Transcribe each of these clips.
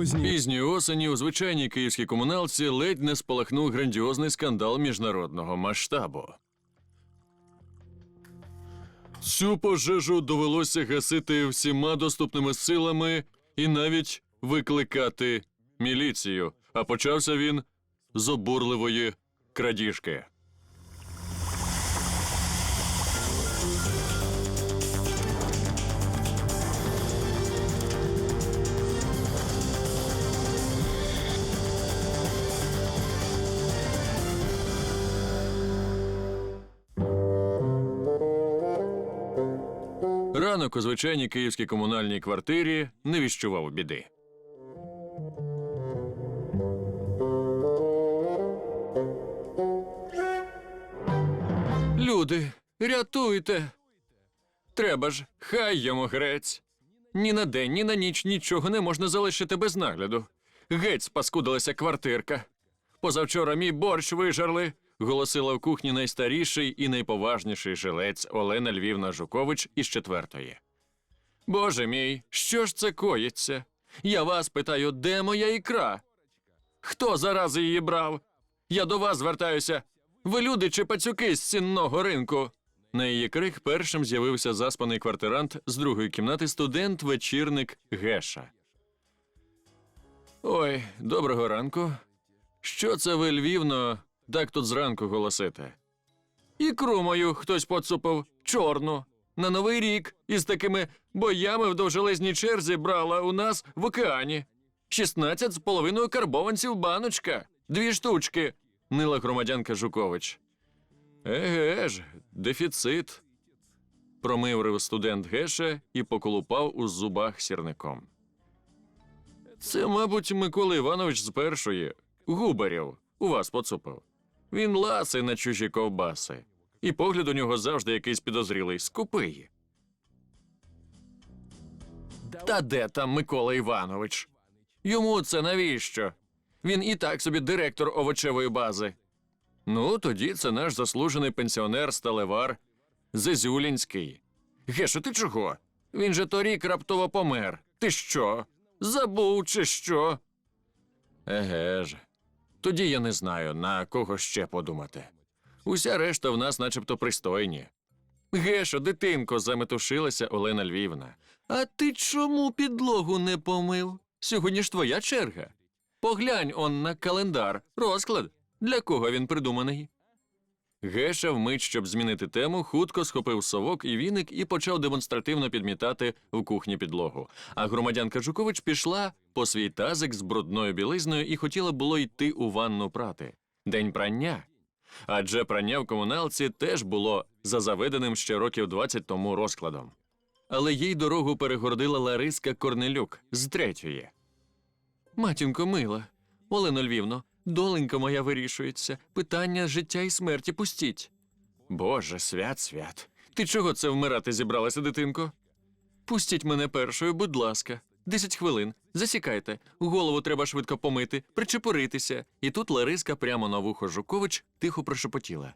грандіозні. Пізньої осені у звичайній київській комуналці ледь не спалахнув грандіозний скандал міжнародного масштабу. Цю пожежу довелося гасити всіма доступними силами і навіть викликати міліцію. А почався він з обурливої крадіжки. Ранок у звичайній київській комунальній квартирі не віщував біди. Люди, рятуйте. Треба ж, хай йому грець. Ні на день, ні на ніч нічого не можна залишити без нагляду. Геть спаскудилася квартирка. Позавчора мій борщ вижарли, голосила в кухні найстаріший і найповажніший жилець Олена Львівна Жукович із четвертої. Боже мій, що ж це коїться? Я вас питаю, де моя ікра? Хто зарази її брав? Я до вас звертаюся. Ви люди чи пацюки з цінного ринку? На її крик першим з'явився заспаний квартирант з другої кімнати студент вечірник Геша. Ой, доброго ранку. Що це ви, Львівно, так тут зранку голосите? Ікру мою хтось поцупив, чорну. На новий рік із такими боями в довжелезній черзі брала у нас в океані. 16 з половиною карбованців баночка, дві штучки, нила громадянка Жукович. Еге ж, дефіцит. Промиврив студент Геша і поколупав у зубах сірником. Це, мабуть, Микола Іванович з першої, Губарів, у вас поцупив. Він ласий на чужі ковбаси, і погляд у нього завжди якийсь підозрілий, скупий. Та де там Микола Іванович? Йому це навіщо? Він і так собі директор овочевої бази. Ну, тоді це наш заслужений пенсіонер сталевар Зезюлінський. Гешо, ти чого? Він же торік раптово помер. Ти що? Забув чи що? Еге ж. Тоді я не знаю, на кого ще подумати. Уся решта в нас начебто пристойні. Гешо, дитинко, заметушилася Олена Львівна. А ти чому підлогу не помив? Сьогодні ж твоя черга. Поглянь он на календар, розклад. Для кого він придуманий? Геша, вмить, щоб змінити тему, хутко схопив совок і віник і почав демонстративно підмітати в кухні підлогу. А громадянка Жукович пішла по свій тазик з брудною білизною і хотіла було йти у ванну прати. День прання. Адже прання в комуналці теж було за заведеним ще років 20 тому розкладом. Але їй дорогу перегородила Лариска Корнелюк з третьої. Матінко мила, Олено Львівно, доленька моя вирішується. Питання життя і смерті пустіть. Боже, свят, свят. Ти чого це вмирати зібралася, дитинко? Пустіть мене першою, будь ласка. Десять хвилин. Засікайте. Голову треба швидко помити, причепуритися. І тут Лариска прямо на вухо Жукович тихо прошепотіла.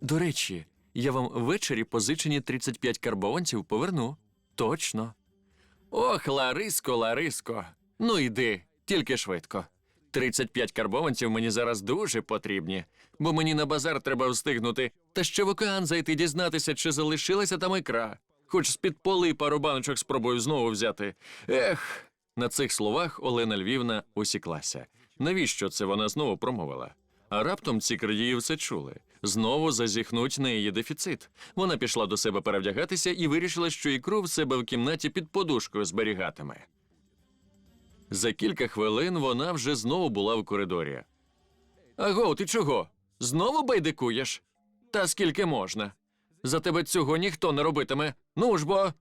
До речі, я вам ввечері позичені 35 карбованців поверну. Точно. Ох, Лариско, Лариско. Ну йди, тільки швидко. 35 карбованців мені зараз дуже потрібні, бо мені на базар треба встигнути, та ще в океан зайти дізнатися, чи залишилася там ікра. Хоч з-під поли пару баночок спробую знову взяти. Ех. На цих словах Олена Львівна усіклася. Навіщо це вона знову промовила? А раптом ці крадії все чули. Знову зазіхнуть на її дефіцит. Вона пішла до себе перевдягатися і вирішила, що ікру в себе в кімнаті під подушкою зберігатиме. За кілька хвилин вона вже знову була в коридорі. Аго, ти чого? Знову байдикуєш? Та скільки можна? За тебе цього ніхто не робитиме. Ну ж бо.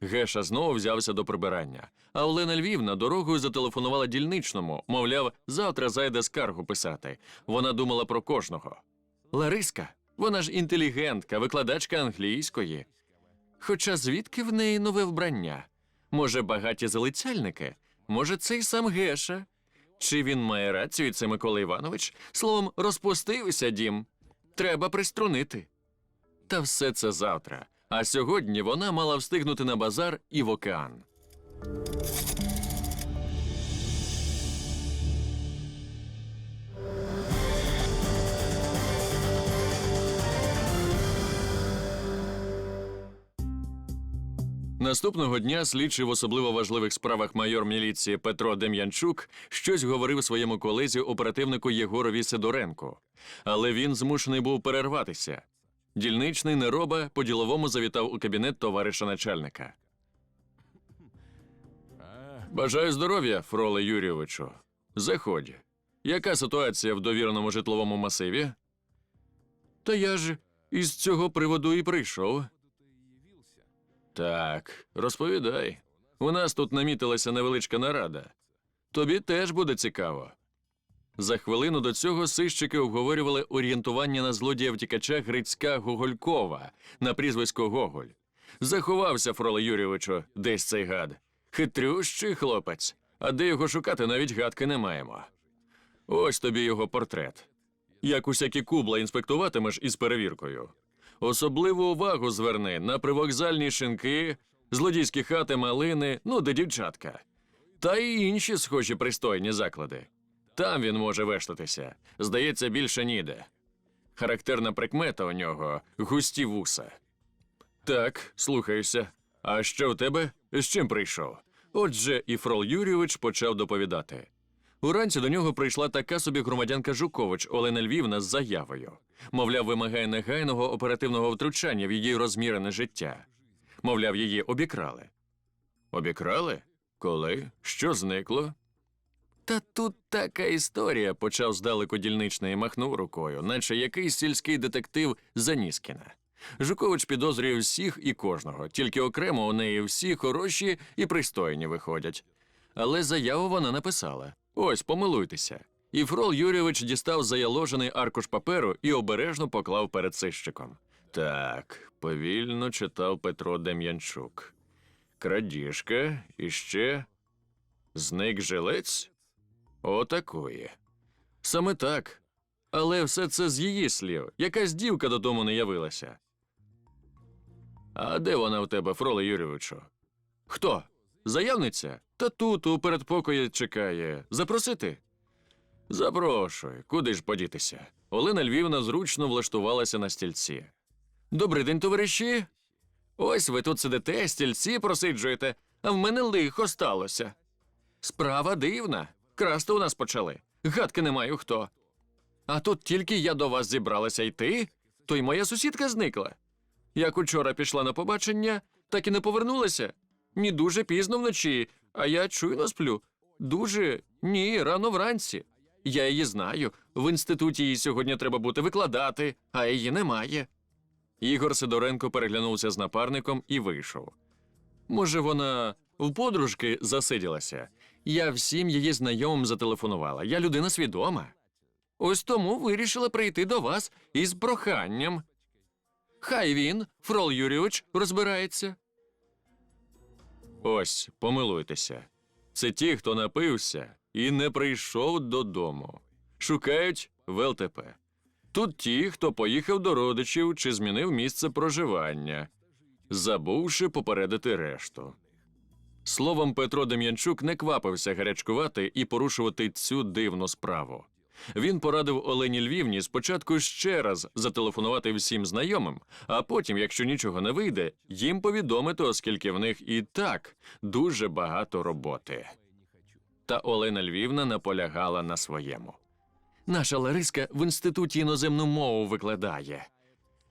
Геша знову взявся до прибирання, а Олена Львівна дорогою зателефонувала дільничному, мовляв, завтра зайде скаргу писати. Вона думала про кожного. Лариска, вона ж інтелігентка, викладачка англійської. Хоча звідки в неї нове вбрання? Може, багаті залицяльники? Може, це й сам Геша? Чи він має рацію, це Микола Іванович? Словом, розпустився дім. Треба приструнити. Та все це завтра. А сьогодні вона мала встигнути на базар і в океан. Наступного дня слідчий в особливо важливих справах майор міліції Петро Дем'янчук щось говорив своєму колезі оперативнику Єгорові Сидоренку, але він змушений був перерватися. Дільничний нероба по-діловому завітав у кабінет товариша начальника. Бажаю здоров'я, Фроле Юрійовичу. Заходь. Яка ситуація в довіреному житловому масиві? Та я ж із цього приводу і прийшов. Так, розповідай. У нас тут намітилася невеличка нарада. Тобі теж буде цікаво. За хвилину до цього сищики обговорювали орієнтування на злодія втікача Грицька Гоголькова на прізвисько Гоголь. Заховався, Фроле Юрійовичу, десь цей гад. Хитрющий хлопець, а де його шукати навіть гадки не маємо. Ось тобі його портрет. Як усякі кубла інспектуватимеш із перевіркою. Особливу увагу зверни на привокзальні шинки, злодійські хати малини, ну де дівчатка. Та й інші схожі пристойні заклади. Там він може вештатися. Здається, більше ніде. Характерна прикмета у нього густі вуса. Так, слухаюся. А що в тебе? З чим прийшов? Отже, і Фрол Юрійович почав доповідати. Уранці до нього прийшла така собі громадянка Жукович Олена Львівна з заявою. Мовляв, вимагає негайного оперативного втручання в її розмірене життя. Мовляв, її обікрали. Обікрали? Коли? Що зникло? Та тут така історія, почав здалеку дільничний і махнув рукою, наче якийсь сільський детектив Заніскіна. Жукович підозрює всіх і кожного, тільки окремо у неї всі хороші і пристойні виходять. Але заяву вона написала. Ось, помилуйтеся. І Фрол Юрійович дістав заяложений аркуш паперу і обережно поклав перед сищиком. Так, повільно читав Петро Дем'янчук. Крадіжка і ще зник жилець? Отакої. Саме так. Але все це з її слів. Якась дівка додому не явилася. А де вона в тебе, Фроле Юрійовичу? Хто? Заявниця? Та тут у передпокої чекає. Запросити? Запрошуй, куди ж подітися? Олена Львівна зручно влаштувалася на стільці. Добрий день, товариші. Ось ви тут сидите, стільці просиджуєте, а в мене лихо сталося. Справа дивна. Красти у нас почали. Гадки не маю хто. А тут тільки я до вас зібралася йти, то й моя сусідка зникла. Як учора пішла на побачення, так і не повернулася. Ні дуже пізно вночі, а я чуйно сплю. Дуже ні, рано вранці. Я її знаю. В інституті їй сьогодні треба бути викладати, а її немає. Ігор Сидоренко переглянувся з напарником і вийшов. Може, вона в подружки засиділася. Я всім її знайомим зателефонувала. Я людина свідома. Ось тому вирішила прийти до вас із проханням. Хай він, Фрол Юрійович, розбирається. Ось, помилуйтеся. Це ті, хто напився і не прийшов додому. Шукають в ЛТП. Тут ті, хто поїхав до родичів чи змінив місце проживання, забувши попередити решту. Словом, Петро Дем'янчук не квапився гарячкувати і порушувати цю дивну справу. Він порадив Олені Львівні спочатку ще раз зателефонувати всім знайомим, а потім, якщо нічого не вийде, їм повідомити, оскільки в них і так дуже багато роботи. Та Олена Львівна наполягала на своєму. Наша Лариска в інституті іноземну мову викладає.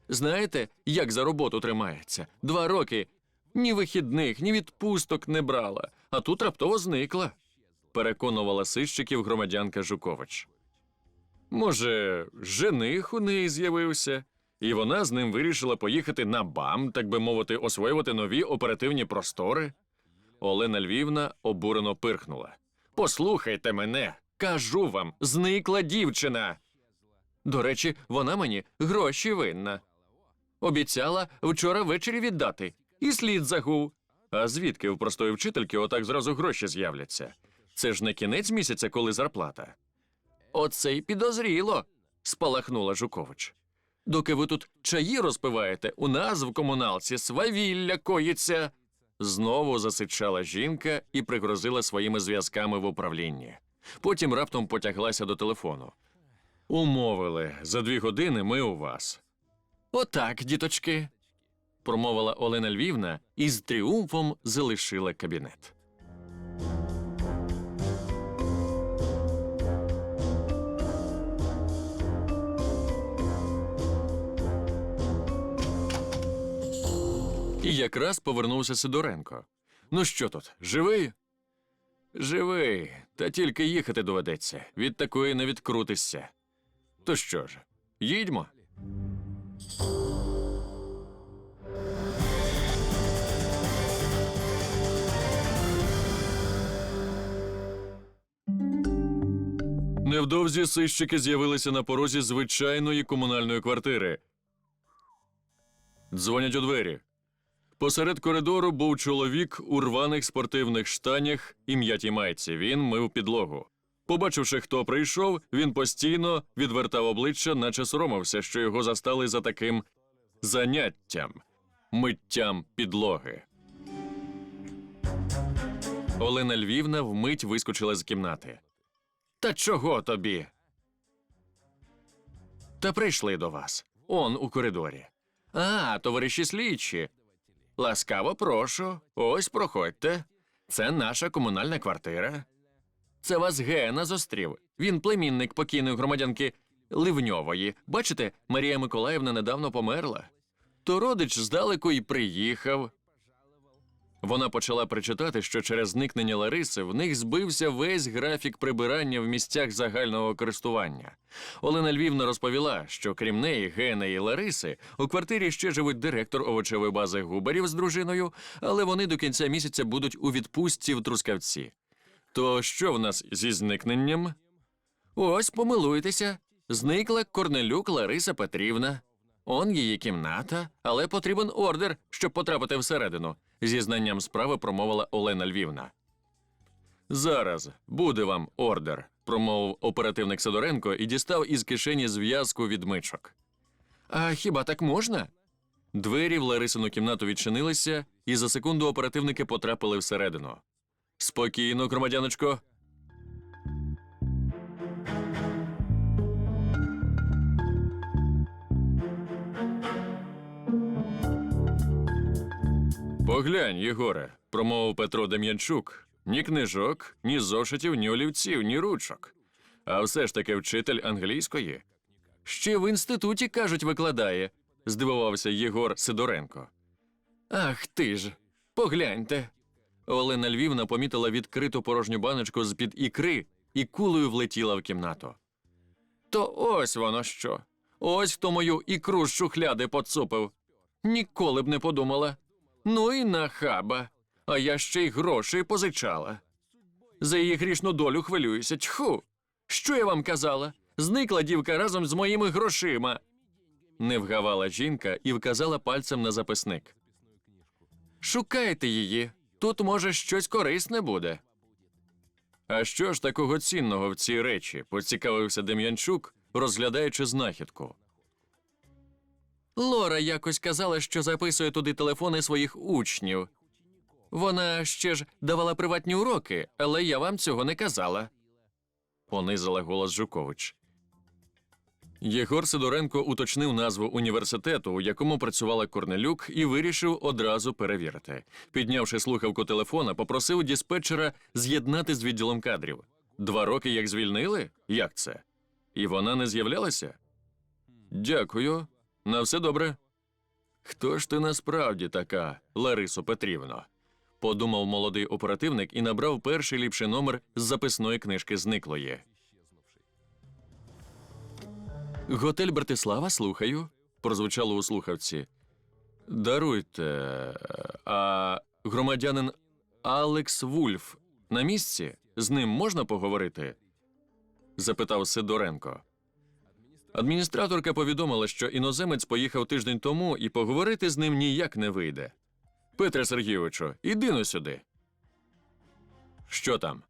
Знаєте, як за роботу тримається? Два роки ні вихідних, ні відпусток не брала, а тут раптово зникла, переконувала сищиків громадянка Жукович. Може, жених у неї з'явився, і вона з ним вирішила поїхати на БАМ, так би мовити, освоювати нові оперативні простори. Олена Львівна обурено пирхнула. Послухайте мене, кажу вам, зникла дівчина. До речі, вона мені гроші винна. Обіцяла вчора ввечері віддати, і слід загув. А звідки в простої вчительки отак зразу гроші з'являться? Це ж не кінець місяця, коли зарплата. Оце й підозріло, спалахнула Жукович. Доки ви тут чаї розпиваєте, у нас в комуналці свавілля коїться. Знову засичала жінка і пригрозила своїми зв'язками в управлінні. Потім раптом потяглася до телефону. Умовили, за дві години ми у вас. Отак, діточки. промовила Олена Львівна і з тріумфом залишила кабінет. І якраз повернувся Сидоренко. Ну що тут, живий? Живий, та тільки їхати доведеться. Від такої не відкрутишся. То що ж, їдьмо. Невдовзі сищики з'явилися на порозі звичайної комунальної квартири. Дзвонять у двері. Посеред коридору був чоловік у рваних спортивних штанях і м'ятій майці. Він мив підлогу. Побачивши, хто прийшов, він постійно відвертав обличчя, наче соромився, що його застали за таким заняттям миттям підлоги. Олена Львівна вмить вискочила з кімнати. Та чого тобі? Та прийшли до вас. Он у коридорі. А, товариші слідчі. Ласкаво прошу. Ось проходьте. Це наша комунальна квартира. Це вас Гена зустрів. Він племінник покійної громадянки Ливньової. Бачите, Марія Миколаївна недавно померла. То родич здалеку й приїхав. Вона почала причитати, що через зникнення Лариси в них збився весь графік прибирання в місцях загального користування. Олена Львівна розповіла, що крім неї, Гена і Лариси, у квартирі ще живуть директор овочевої бази Губарів з дружиною, але вони до кінця місяця будуть у відпустці в Трускавці. То що в нас зі зникненням? Ось помилуйтеся. Зникла Корнелюк Лариса Петрівна. Он її кімната, але потрібен ордер, щоб потрапити всередину. Зі знанням справи промовила Олена Львівна. Зараз буде вам ордер, промовив оперативник Сидоренко і дістав із кишені зв'язку відмичок. А хіба так можна? Двері в Ларисину кімнату відчинилися, і за секунду оперативники потрапили всередину. Спокійно, громадяночко. Поглянь, Єгоре, промовив Петро Дем'янчук. Ні книжок, ні зошитів, ні олівців, ні ручок. А все ж таки вчитель англійської. Ще в інституті, кажуть, викладає, здивувався Єгор Сидоренко. Ах ти ж, погляньте. Олена Львівна помітила відкриту порожню баночку з-під ікри і кулею влетіла в кімнату. То ось воно що. Ось хто мою ікру з шухляди поцупив. Ніколи б не подумала. Ну і нахаба. А я ще й грошей позичала. За її грішну долю хвилююся. Тьху. Що я вам казала? Зникла дівка разом з моїми грошима. Не вгавала жінка і вказала пальцем на записник. Шукайте її. Тут, може, щось корисне буде. А що ж такого цінного в цій речі? поцікавився Дем'янчук, розглядаючи знахідку. Лора якось казала, що записує туди телефони своїх учнів. Вона ще ж давала приватні уроки, але я вам цього не казала. Понизила голос Жукович. Єгор Сидоренко уточнив назву університету, у якому працювала Корнелюк, і вирішив одразу перевірити. Піднявши слухавку телефона, попросив диспетчера з'єднати з відділом кадрів. Два роки як звільнили? Як це? І вона не з'являлася? Дякую. На все добре. Хто ж ти насправді така, Ларисо Петрівно? подумав молодий оперативник і набрав перший ліпший номер з записної книжки зниклої. Готель Братислава, слухаю, прозвучало у слухавці. Даруйте, а громадянин Алекс Вульф на місці? З ним можна поговорити? запитав Сидоренко. Адміністраторка повідомила, що іноземець поїхав тиждень тому і поговорити з ним ніяк не вийде. Петре Сергійовичу, іди но сюди. Що там?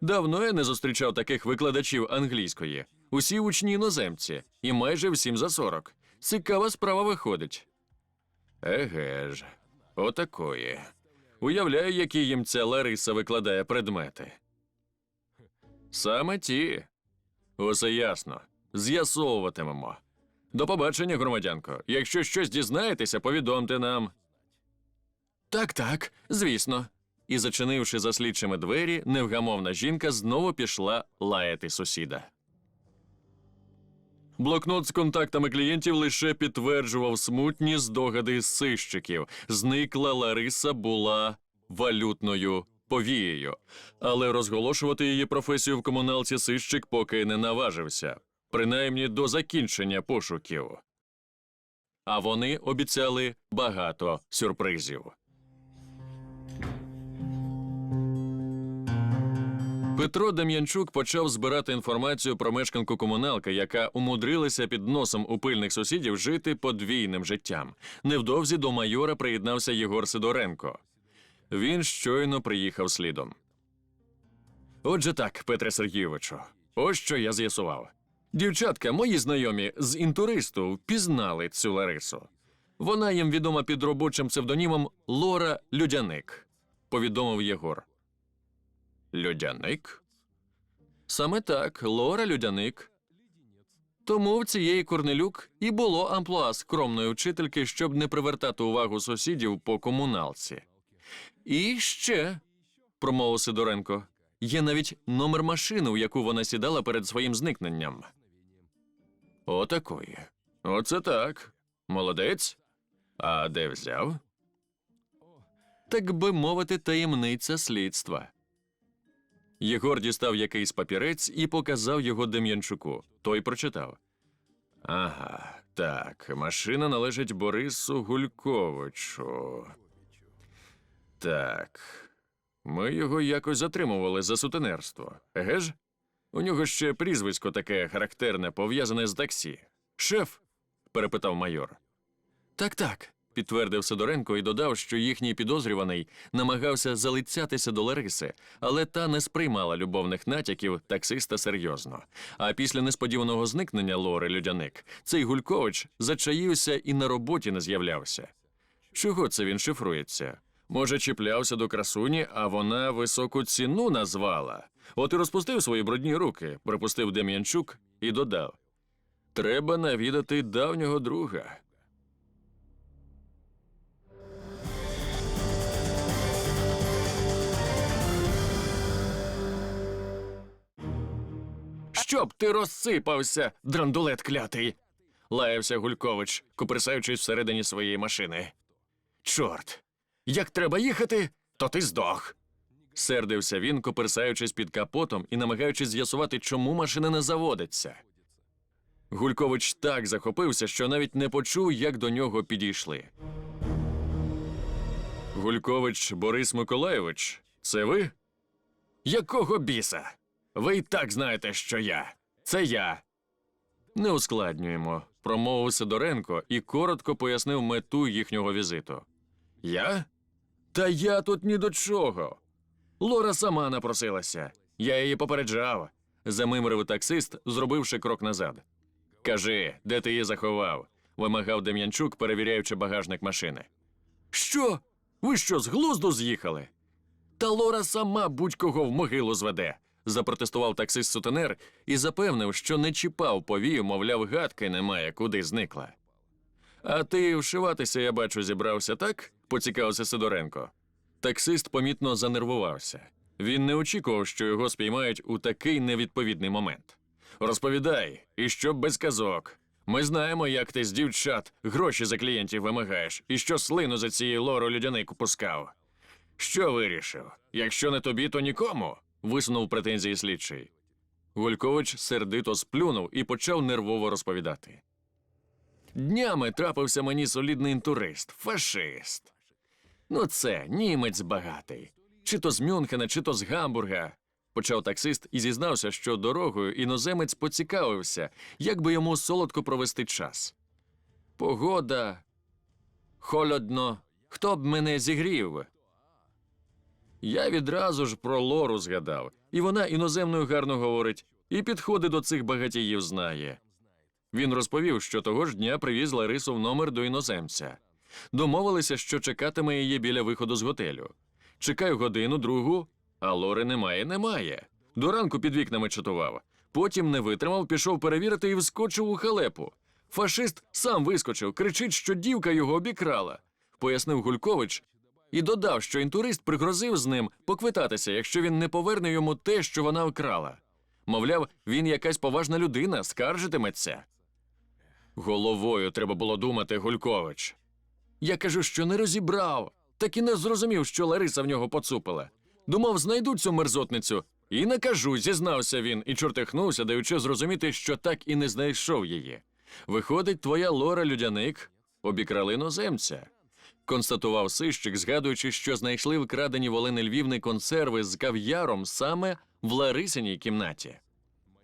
Давно я не зустрічав таких викладачів англійської. Усі учні іноземці, і майже всім за сорок. Цікава справа виходить. Еге ж, отакої. Уявляю, які їм ця Лариса викладає предмети. Саме ті. Усе ясно. З'ясовуватимемо. До побачення, громадянко. Якщо щось дізнаєтеся, повідомте нам. Так, так, звісно. І, зачинивши за слідчими двері, невгамовна жінка знову пішла лаяти сусіда. Блокнот з контактами клієнтів лише підтверджував смутні здогади сищиків. Зникла Лариса була валютною повією, але розголошувати її професію в комуналці сищик поки не наважився, принаймні до закінчення пошуків. А вони обіцяли багато сюрпризів. Петро Дем'янчук почав збирати інформацію про мешканку комуналки, яка умудрилася під носом у пильних сусідів жити подвійним життям. Невдовзі до майора приєднався Єгор Сидоренко. Він щойно приїхав слідом. Отже так, Петре Сергійовичу, ось що я з'ясував. Дівчатка, мої знайомі з інтуристу впізнали цю Ларису. Вона їм відома під робочим псевдонімом Лора Людяник, повідомив Єгор. Людяник? Саме так, Лора Людяник. Тому в цієї Корнелюк і було амплуа скромної вчительки, щоб не привертати увагу сусідів по комуналці. І ще, промовив Сидоренко, є навіть номер машини, у яку вона сідала перед своїм зникненням. Отакої. Оце так. Молодець. А де взяв? Так би мовити, таємниця слідства. Єгор дістав якийсь папірець і показав його Дем'янчуку. Той прочитав. Ага, так, машина належить Борису Гульковичу. Так. Ми його якось затримували за сутенерство. Еге ж? У нього ще прізвисько таке характерне, пов'язане з таксі. Шеф? перепитав майор. Так, так, підтвердив Сидоренко і додав, що їхній підозрюваний намагався залицятися до Лариси, але та не сприймала любовних натяків таксиста серйозно. А після несподіваного зникнення Лори Людяник цей Гулькович зачаївся і на роботі не з'являвся. Чого це він шифрується? Може, чіплявся до красуні, а вона високу ціну назвала. От і розпустив свої брудні руки, припустив Дем'янчук і додав: Треба навідати давнього друга. Щоб ти розсипався, драндулет клятий. лаявся Гулькович, куперсаючись всередині своєї машини. Чорт, як треба їхати, то ти здох. Сердився він, коперсаючись під капотом і намагаючись з'ясувати, чому машина не заводиться. Гулькович так захопився, що навіть не почув, як до нього підійшли. Гулькович Борис Миколайович, це ви? Якого біса? Ви й так знаєте, що я. Це я. Не ускладнюємо, промовив Сидоренко і коротко пояснив мету їхнього візиту. Я? Та я тут ні до чого. Лора сама напросилася. Я її попереджав. замимрив таксист, зробивши крок назад. Кажи, де ти її заховав? вимагав Дем'янчук, перевіряючи багажник машини. Що? Ви що, з глузду з'їхали? Та Лора сама будь-кого в могилу зведе, запротестував таксист сутенер і запевнив, що не чіпав повію, мовляв, гадки немає, куди зникла. А ти вшиватися, я бачу, зібрався так? поцікавився Сидоренко. Таксист помітно занервувався. Він не очікував, що його спіймають у такий невідповідний момент. Розповідай, і щоб без казок. Ми знаємо, як ти з дівчат гроші за клієнтів вимагаєш, і що слину за цією лору людянику пускав. Що вирішив? Якщо не тобі, то нікому. висунув претензії слідчий. Гулькович сердито сплюнув і почав нервово розповідати. Днями трапився мені солідний інтурист, фашист. Ну, це німець багатий. Чи то з Мюнхена, чи то з Гамбурга. Почав таксист і зізнався, що дорогою іноземець поцікавився, як би йому солодко провести час. Погода. Холодно. Хто б мене зігрів? Я відразу ж про Лору згадав, і вона іноземною гарно говорить, і підходи до цих багатіїв знає. Він розповів, що того ж дня привіз Ларису в номер до іноземця. Домовилися, що чекатиме її біля виходу з готелю. Чекаю годину, другу, а Лори немає, немає. До ранку під вікнами чатував. Потім не витримав, пішов перевірити і вскочив у халепу. Фашист сам вискочив, кричить, що дівка його обікрала, пояснив Гулькович і додав, що інтурист пригрозив з ним поквитатися, якщо він не поверне йому те, що вона вкрала. Мовляв, він якась поважна людина, скаржитиметься. Головою треба було думати, Гулькович. Я кажу, що не розібрав, так і не зрозумів, що Лариса в нього поцупила. Думав, знайду цю мерзотницю. І накажу, зізнався він і чортихнувся, даючи зрозуміти, що так і не знайшов її. Виходить, твоя Лора Людяник обікрали іноземця. Констатував сищик, згадуючи, що знайшли вкрадені в Олени Львівни консерви з кав'яром саме в Ларисиній кімнаті.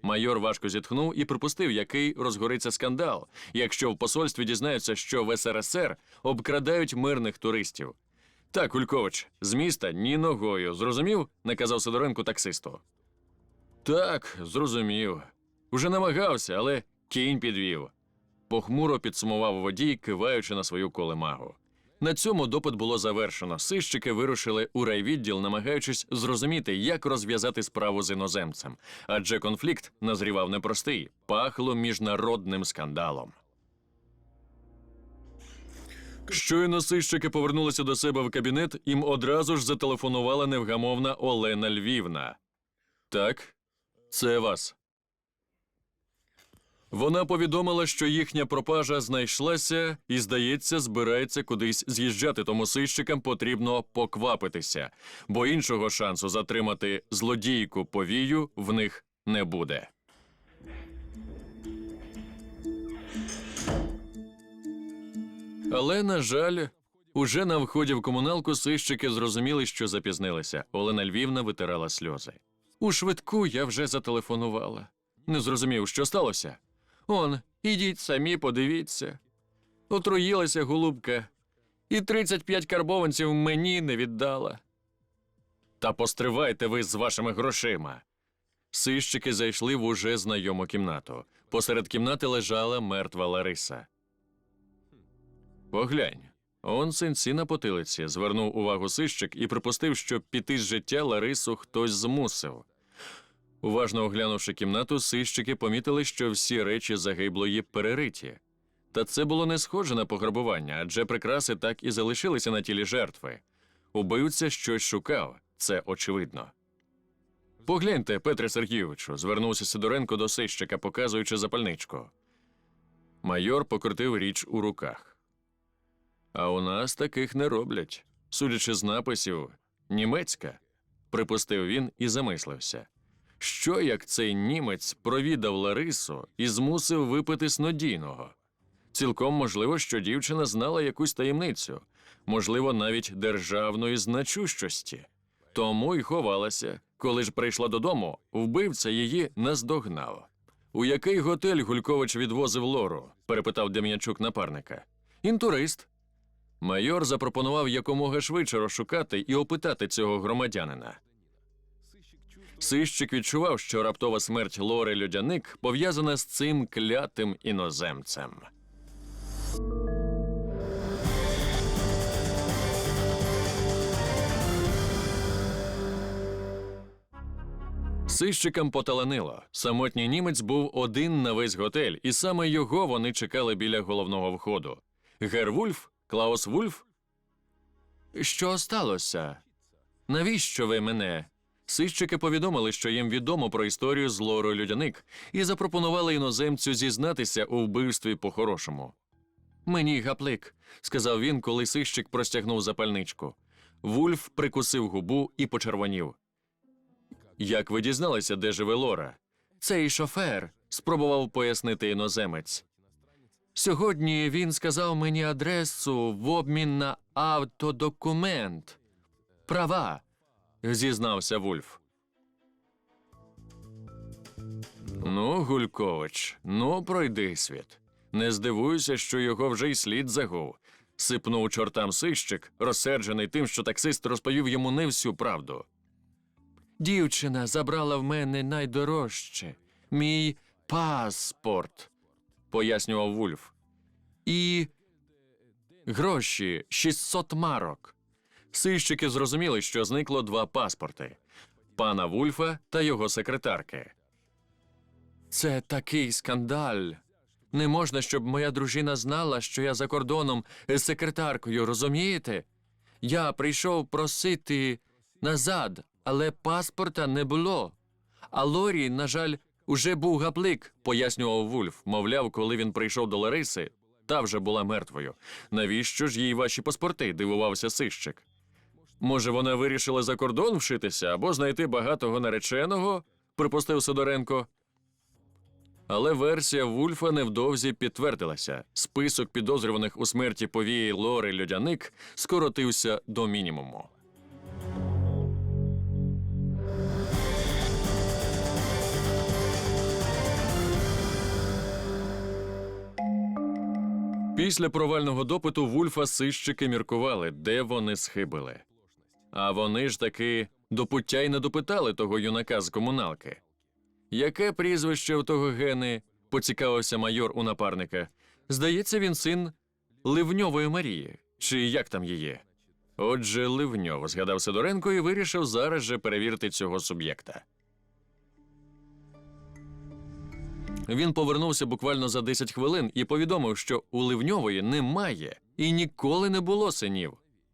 Майор важко зітхнув і припустив, який розгориться скандал, якщо в посольстві дізнаються, що в СРСР обкрадають мирних туристів. Так, Улькович, з міста ні ногою. Зрозумів? наказав Сидоренко таксисту. Так, зрозумів. Уже намагався, але кінь підвів. Похмуро підсумував водій, киваючи на свою колемагу. На цьому допит було завершено. Сищики вирушили у райвідділ, намагаючись зрозуміти, як розв'язати справу з іноземцем. Адже конфлікт назрівав непростий, пахло міжнародним скандалом. Щойно сищики повернулися до себе в кабінет, їм одразу ж зателефонувала невгамовна Олена Львівна. Так, це вас. Вона повідомила, що їхня пропажа знайшлася і, здається, збирається кудись з'їжджати, тому сищикам потрібно поквапитися, бо іншого шансу затримати злодійку повію в них не буде. Але, на жаль, уже на вході в комуналку сищики зрозуміли, що запізнилися. Олена Львівна витирала сльози. У швидку я вже зателефонувала. Не зрозумів, що сталося. Он, ідіть самі, подивіться. Отруїлася голубка, і 35 карбованців мені не віддала. Та постривайте ви з вашими грошима. Сищики зайшли в уже знайому кімнату. Посеред кімнати лежала мертва Лариса. Поглянь, он синці на потилиці, звернув увагу сищик і припустив, що піти з життя Ларису хтось змусив. Уважно оглянувши кімнату, сищики помітили, що всі речі загиблої перериті. Та це було не схоже на пограбування, адже прикраси так і залишилися на тілі жертви. Убивця щось шукав, це очевидно. Погляньте, Петре Сергійовичу, звернувся Сидоренко до сищика, показуючи запальничку. Майор покрутив річ у руках. А у нас таких не роблять. Судячи з написів, німецька, припустив він і замислився. Що як цей німець провідав Ларису і змусив випити снодійного? Цілком можливо, що дівчина знала якусь таємницю, можливо, навіть державної значущості. Тому й ховалася. Коли ж прийшла додому, вбивця її наздогнав. У який готель Гулькович відвозив Лору? перепитав Дем'янчук напарника. Інтурист. Майор запропонував якомога швидше розшукати і опитати цього громадянина. Сищик відчував, що раптова смерть Лори Льодяник пов'язана з цим клятим іноземцем. Сищикам поталанило. Самотній німець був один на весь готель, і саме його вони чекали біля головного входу. Гервульф? Клаус Вульф? Що сталося? Навіщо ви мене? Сищики повідомили, що їм відомо про історію з Лорою Людяник, і запропонували іноземцю зізнатися у вбивстві по-хорошому. Мені гаплик, сказав він, коли сищик простягнув запальничку. Вульф прикусив губу і почервонів. Як ви дізналися, де живе Лора? Цей шофер, спробував пояснити іноземець. Сьогодні він сказав мені адресу в обмін на автодокумент. Права, зізнався Вульф. Ну, Гулькович, ну пройди світ. Не здивуюся, що його вже й слід загув. Сипнув чортам сищик, розсерджений тим, що таксист розповів йому не всю правду. Дівчина забрала в мене найдорожче мій паспорт, пояснював Вульф. І гроші 600 марок. Сищики зрозуміли, що зникло два паспорти пана Вульфа та його секретарки. Це такий скандаль. Не можна, щоб моя дружина знала, що я за кордоном з секретаркою, розумієте? Я прийшов просити назад, але паспорта не було. А Лорі, на жаль, уже був гаплик, пояснював Вульф. Мовляв, коли він прийшов до Лариси, та вже була мертвою. Навіщо ж їй ваші паспорти? дивувався сищик. Може, вона вирішила за кордон вшитися або знайти багатого нареченого, припустив Сидоренко. Але версія Вульфа невдовзі підтвердилася. Список підозрюваних у смерті повії Лори Льодяник скоротився до мінімуму. Після провального допиту Вульфа сищики міркували, де вони схибили. А вони ж таки до пуття й не допитали того юнака з комуналки. Яке прізвище у того гени? поцікавився майор у напарника. Здається, він син Ливньової Марії, чи як там її? Отже, Ливньов, згадав Сидоренко і вирішив зараз же перевірити цього суб'єкта. Він повернувся буквально за 10 хвилин і повідомив, що у Ливньової немає і ніколи не було синів,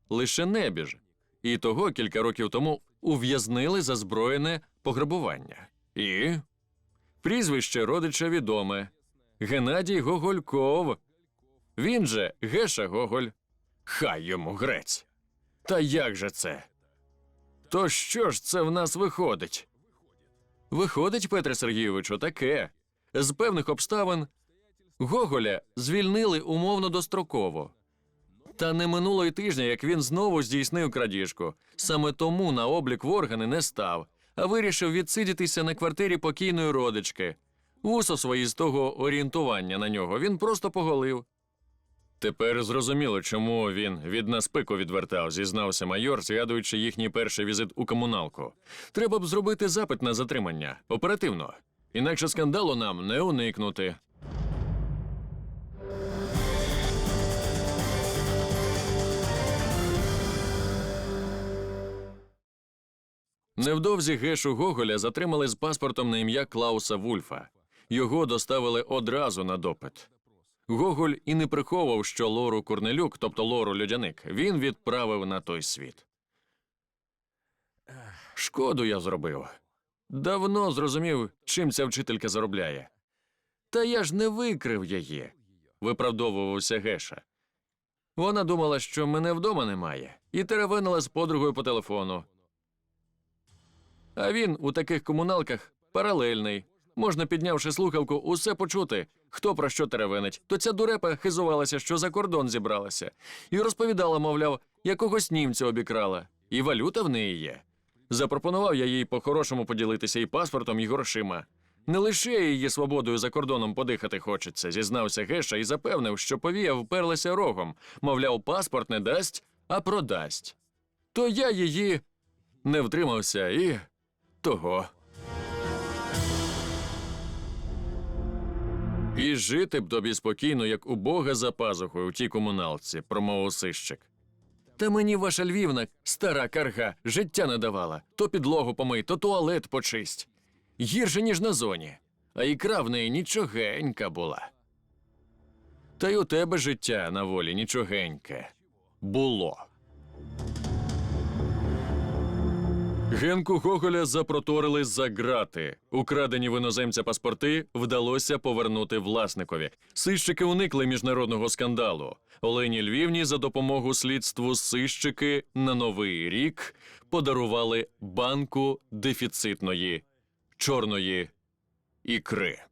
лише небіж. І того кілька років тому ув'язнили за зброєне пограбування. І прізвище родича відоме Геннадій Гогольков. Він же Геша Гоголь. Хай йому грець. Та як же це? То що ж це в нас виходить? Виходить, Петре Сергійовичу, таке. З певних обставин Гоголя звільнили умовно достроково. Та не минуло й тижня, як він знову здійснив крадіжку. Саме тому на облік в органи не став, а вирішив відсидітися на квартирі покійної родички. Вусо свої з того орієнтування на нього він просто поголив. Тепер зрозуміло, чому він від нас пику відвертав, зізнався майор, згадуючи їхній перший візит у комуналку. Треба б зробити запит на затримання оперативно. Інакше скандалу нам не уникнути. Невдовзі Гешу Гоголя затримали з паспортом на ім'я Клауса Вульфа. Його доставили одразу на допит. Гоголь і не приховував, що Лору Корнелюк, тобто Лору Льодяник, він відправив на той світ. Шкоду я зробив. Давно зрозумів, чим ця вчителька заробляє. Та я ж не викрив її, виправдовувався Геша. Вона думала, що мене вдома немає, і теревенила з подругою по телефону. А він у таких комуналках паралельний. Можна, піднявши слухавку, усе почути, хто про що теревенить. То ця дурепа хизувалася, що за кордон зібралася, і розповідала, мовляв, якогось німця обікрала, і валюта в неї є. Запропонував я їй по-хорошому поділитися і паспортом, і грошима. Не лише її свободою за кордоном подихати хочеться, зізнався Геша і запевнив, що повія вперлася рогом, мовляв, паспорт не дасть, а продасть. То я її не втримався і того. І жити б тобі спокійно, як у Бога за пазухою у тій комуналці, промовив сищик. Та мені ваша Львівна, стара карга, життя не давала. То підлогу помий, то туалет почисть. Гірше, ніж на зоні. А ікра в неї нічогенька була. Та й у тебе життя на волі нічогеньке. Було. Генку Гоголя запроторили за грати. Украдені в іноземця паспорти вдалося повернути власникові. Сищики уникли міжнародного скандалу. Олені Львівні за допомогу слідству сищики на новий рік подарували банку дефіцитної чорної ікри.